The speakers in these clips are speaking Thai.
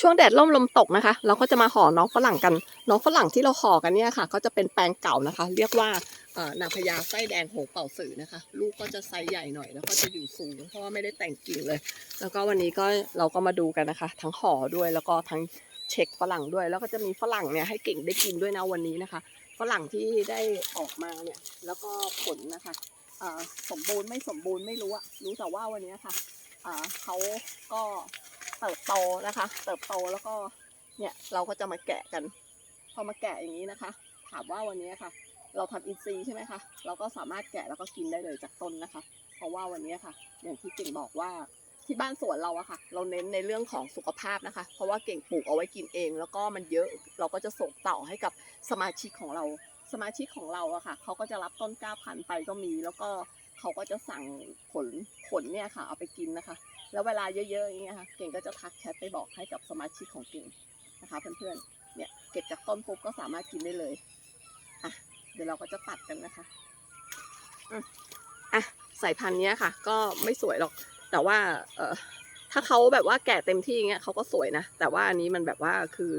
ช่วงแดดร่มลมตกนะคะ เราก็จะมาห่อน้องฝรั่งกัน น้องฝรั่งที่เราห่อกันเนี่ยค่ะ ก็จะเป็นแปลงเก่านะคะ เรียกว่านางพญาไส้แดงโหงเป่าสื่อนะคะ ลูกก็จะไซส์ใหญ่หน่อยแล้วก็จะอยู่สูงเพราะว่าไม่ได้แต่งกิ่งเลย แล้วก็วันนี้ก็เราก็มาดูกันนะคะ ทั้งห่อด้วยแล้วก็ทั้งเช็คฝรั่งด้วย แล้วก็จะมีฝรั่งเนี่ยให้เก่งได้กินด้วยนะวันนี้นะคะ ฝรั่งที่ได้ออกมาเนี่ยแล้วก็ผลนะคะสมบูรณ์ไม่สมบูรณ์ไม่รู้อะรู้แต่ว่าวันนี้ค่ะเขาก็ เติบโตนะคะ เติบโตแล้วก็เนี่ยเราก็จะมาแกะกัน พอมาแกะอย่างนี้นะคะ ถามว่าวันนี้ค่ะ เราทำอินทรีย์ใช่ไหมคะเราก็สามารถแกะแล้วก็กินได้เลยจากต้นนะคะ เพราะว่าวันนี้ค่ะ อย่างที่เก่งบอกว่าที่บ้านสวนเราอะค่ะ เราเน้นในเรื่องของสุขภาพนะคะ เพราะว่าเก่งปลูกเอาไว้กินเอง แล้วก็มันเยอะเราก็จะส่งต่อให้กับสมาชิกของเรา สมาชิกของเราอะค่ะเขาก็จะรับต้นกล้าพันธุ์ไปก็มี แล้วก็เขาก็จะสั่งผลผลเนี่ยค่ะ เอาไปกินนะคะ แล้วเวลาเยอะๆอย่างเงี้ยค่ะเก่งก็จะทักแชทไปบอกให้กับสมาชิกของเก่งนะคะเพื่อนๆเนี่ยเก็บจากต้นปุ๊บก็สามารถกินได้เลยอะเดี๋ยวเราก็จะตัดกันนะคะอะสายพันธุ์เนี้ยค่ะ ก็ไม่สวยหรอก แต่ว่าเออถ้าเขาแบบว่าแก่เต็มที่เงี้ยเขาก็สวยนะ แต่ว่าอันนี้มันแบบว่าคือ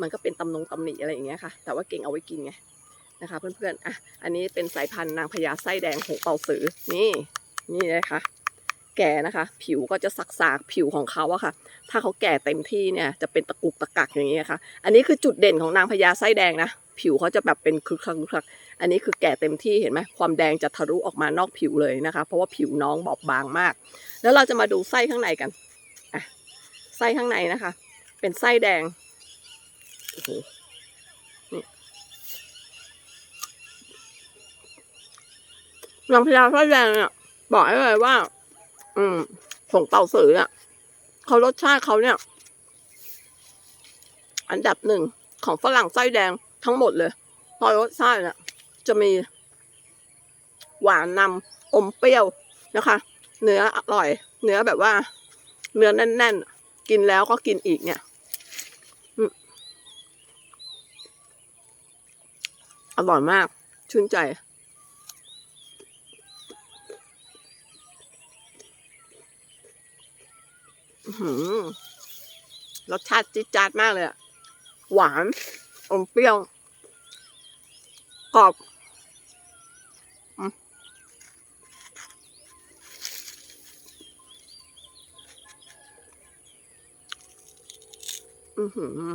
มันก็เป็นตำนงตำหนิอะไรอย่างเงี้ยค่ะ แต่ว่าเก่งเอาไว้กินไงนะคะเพื่อนๆอะอันนี้เป็นสายพันธุ์นางพญาไส้แดงหงเป่าสือนี่นี่เลยค่ะ แก่นะคะ ผิวก็จะสักสากผิวของเขาอะค่ะ ถ้าเขาแก่เต็มที่เนี่ยจะเป็นตะกุกตะกักอย่างเงี้ยค่ะ อันนี้คือจุดเด่นของนางพญาไส้แดงนะ ผิวเขาจะแบบเป็นคึกคักคึกคักอันนี้คือแก่เต็มที่เห็นไหมความแดงจะทะลุออกมานอกผิวเลยนะคะ เพราะว่าผิวน้องบอบบางมาก แล้วเราจะมาดูไส้ข้างในกันอะไส้ข้างในนะคะ เป็นไส้แดงโอ้โหนี่นางพญาไส้แดงเนี่ยบอกให้เลยว่า อืมผงเต่าสืออะเขารสชาติเขาเนี่ย อันดับหนึ่งของฝรั่งไส้แดงทั้งหมดเลย พอรสชาติเนี่ยจะมี หวานนำอมเปรี้ยวนะคะ เนื้ออร่อย เนื้อแบบว่า เนื้อแน่นๆ กินแล้วก็กินอีกเนี่ยอร่อยมาก ชื่นใจ อื้อหือ รสชาติจี๊ดจ๊าดมากเลยอะหวานอมเปรี้ยว กรอบอืมอือหือ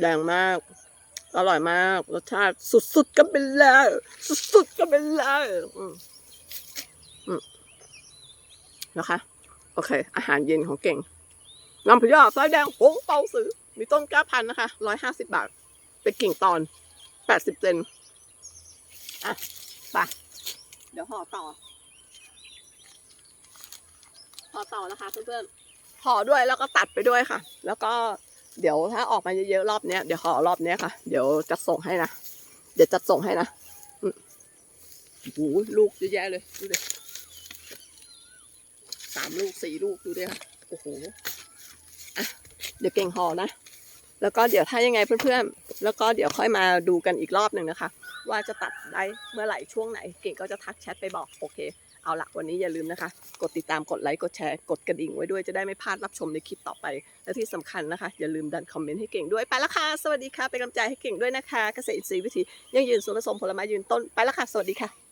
แดงมาก อร่อยมาก รสชาติสุดๆกันไปเลย สุดๆกันไปเลยอืมอืม นะคะ โอเค อาหารเย็นของเก่งน้ำพริกไส้แดงหงเปาสือมีต้นก้าพันนะคะร้อยห้าสิบาท เป็นกิ่งตอนแปดสิบเซนอะไปเดี๋ยวห่อต่อห่อต่อนะคะเพื่อนๆห่อด้วยแล้วก็ตัดไปด้วยค่ะ แล้วก็เดี๋ยวถ้าออกมาเยอะๆรอบเนี้ยเดี๋ยวห่อรอบเนี้ยค่ะ เดี๋ยวจะส่งให้นะ เดี๋ยวจะส่งให้นะอืมโอ้โหลูกเยอะแยะเลยดูดิามลูกสี่ลูกดูดิค่ะโอ้โหอะเดี๋ยวเก่งหอนะแล้วก็เดี๋ยวถ้ายังไงเพื่อนๆ แล้วก็เดี๋ยวค่อยมาดูกันอีกรอบหนึ่งนะคะ ว่าจะตัดได้เมื่อไหร่ช่วงไหน เก่งก็จะทักแชทไปบอกโอเค เอาละวันนี้อย่าลืมนะคะ กดติดตามกดไลค์กดแชร์กดกระดิ่งไว้ด้วยจะได้ไม่พลาดรับชมในคลิปต่อไป และที่สำคัญนะคะ อย่าลืมดันคอมเมนต์ให้เก่งด้วยไปละค่ะสวัสดีค่ะเป็นกำลังใจให้เก่งด้วยนะคะ เกษตรอินทรีย์วิธียังยืนสวนผสมผลไม้ยืนต้นไปละค่ะสวัสดีค่ะ